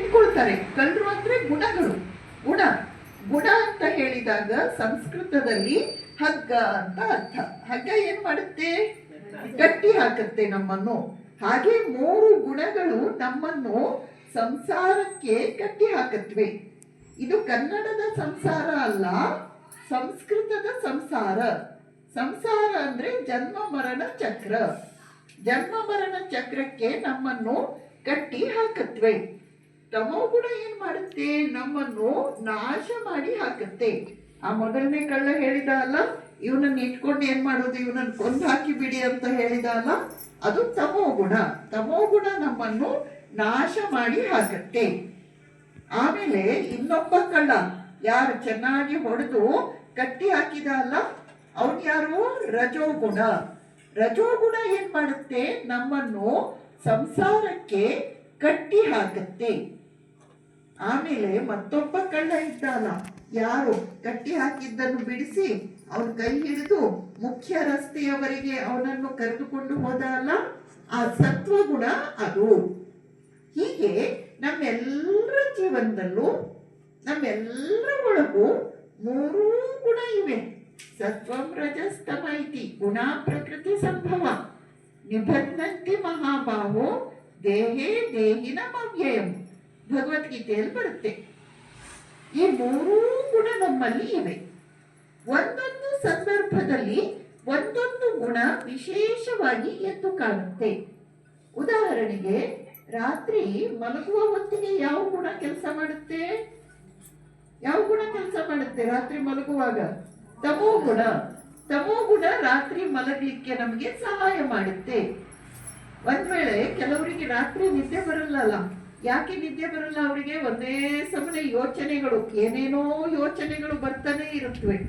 ಇಟ್ಕೊಳ್ತಾರೆ ಕಳ್ಳರು ಅಂದ್ರೆ ಗುಣಗಳು. ಗುಣ. ಗುಣ ಅಂತ ಹೇಳಿದಾಗ ಸಂಸ್ಕೃತದಲ್ಲಿ ಹಗ್ಗ ಅಂತ ಅರ್ಥ. ಹಗ್ಗ ಏನ್ ಮಾಡುತ್ತೆ? ಗಟ್ಟಿ ಹಾಕುತ್ತೆ ನಮ್ಮನ್ನು. ಹಾಗೆ ಮೂರು ಗುಣಗಳು ನಮ್ಮನ್ನು ಸಂಸಾರಕ್ಕೆ ಕಟ್ಟಿ ಹಾಕತ್ವೆ. ಇದು ಕನ್ನಡದ ಸಂಸಾರ ಅಲ್ಲ, ಸಂಸ್ಕೃತದ ಸಂಸಾರ. ಸಂಸಾರ ಅಂದ್ರೆ ಜನ್ಮ, ಮರಣ, ಚಕ್ರ. ಜನ್ಮ, ಮರಣ, ಚಕ್ರಕ್ಕೆ ನಮ್ಮನ್ನು ಕಟ್ಟಿ ಹಾಕತ್ವೆ. ತಮೋಗುಣ ಏನ್ ಮಾಡುತ್ತೆ? ನಮ್ಮನ್ನು ನಾಶ ಮಾಡಿ ಹಾಕುತ್ತೆ. ಆ ಮೊದಲನೇ ಕಳ್ಳ ಹೇಳಿದ ಅಲ್ಲ, ಇವನನ್ನ ಇಟ್ಕೊಂಡು ಏನ್ ಮಾಡೋದು? ಇವನನ್ನ ಕೊಂದು ಹಾಕಿ ಬಿಡಿ ಅಂತ ಹೇಳಿದ ಅಲ್ಲ, ಅದು ತಮೋಗುಣ ತಮೋಗುಣ ನಮ್ಮನ್ನು ನಾಶ ಮಾಡಿ ಹಾಕುತ್ತೆ. ಆಮೇಲೆ ಇನ್ನೊಬ್ಬ ಕಳ್ಳ, ಯಾರು ಚೆನ್ನಾಗಿ ಹೊಡೆದು ಕಟ್ಟಿ ಹಾಕಿದ ಅಲ್ಲ, ಅವನ್ ಯಾರು? ರಜೋಗುಣ. ರಜೋಗುಣ ಏನ್ ಮಾಡುತ್ತೆ? ನಮ್ಮನ್ನು ಸಂಸಾರಕ್ಕೆ ಕಟ್ಟಿ ಹಾಕತ್ತೆ. ಆಮೇಲೆ ಮತ್ತೊಬ್ಬ ಕಳ್ಳ ಇದ್ದಾನ. ಯಾರು ಕಟ್ಟಿ ಹಾಕಿದ್ದನ್ನು ಬಿಡಿಸಿ ಅವನ ಕೈ ಹಿಡಿದು ಮುಖ್ಯ ರಸ್ತೆಯವರೆಗೆ ಅವನನ್ನು ಕರೆದುಕೊಂಡು ಹೋದ ಅಲ್ಲ ಆ ಸತ್ವಗುಣ ಅದು. ಹೀಗೆ ನಮ್ಮೆಲ್ಲರ ಜೀವನದಲ್ಲೂ, ನಮ್ಮೆಲ್ಲರ ಒಳಗೂ ಮೂರೂ ಗುಣ ಇವೆ. ಸತ್ವಂ ರಜಸ್ತಮ ಇತಿ ಗುಣ ಪ್ರಕೃತಿ ಸಂಭವ. ನಿಬಂಧಂತಿ ಮಹಾಬಾಹು, ದೇಹೇ ದೇಹಿನ ಅವ್ಯಯಂ ಭಗವದ್ಗೀತೆಯಲ್ಲಿ ಬರುತ್ತೆ. ಈ ಮೂರೂ ಗುಣ ನಮ್ಮಲ್ಲಿ ಇವೆ. ಒಂದೊಂದು ಸಂದರ್ಭದಲ್ಲಿ ಒಂದೊಂದು ಗುಣ ವಿಶೇಷವಾಗಿ ಎದ್ದು ಕಾಣುತ್ತೆ. ಉದಾಹರಣೆಗೆ, ರಾತ್ರಿ ಮಲಗುವ ಹೊತ್ತಿಗೆ ಯಾವ ಗುಣ ಕೆಲಸ ಮಾಡುತ್ತೆ? ಯಾವ ಗುಣ ಕೆಲಸ ಮಾಡುತ್ತೆ ರಾತ್ರಿ ಮಲಗುವಾಗ? ತಮೋ ಗುಣ. ತಮೋ ಗುಣ ರಾತ್ರಿ ಮಲಗಲಿಕ್ಕೆ ನಮಗೆ ಸಹಾಯ ಮಾಡುತ್ತೆ. ಒಂದ್ ವೇಳೆ ಕೆಲವರಿಗೆ ರಾತ್ರಿ ನಿದ್ದೆ ಬರಲ್ಲಲ್ಲ ಯಾಕೆ ನಿದ್ದೆ ಬರಲ್ಲ ಅವರಿಗೆ? ಒಂದೇ ಸಮನೆ ಯೋಚನೆಗಳು ಏನೇನೋ ಯೋಚನೆಗಳು ಬರ್ತಾನೆ ಇರುತ್ತವೆ.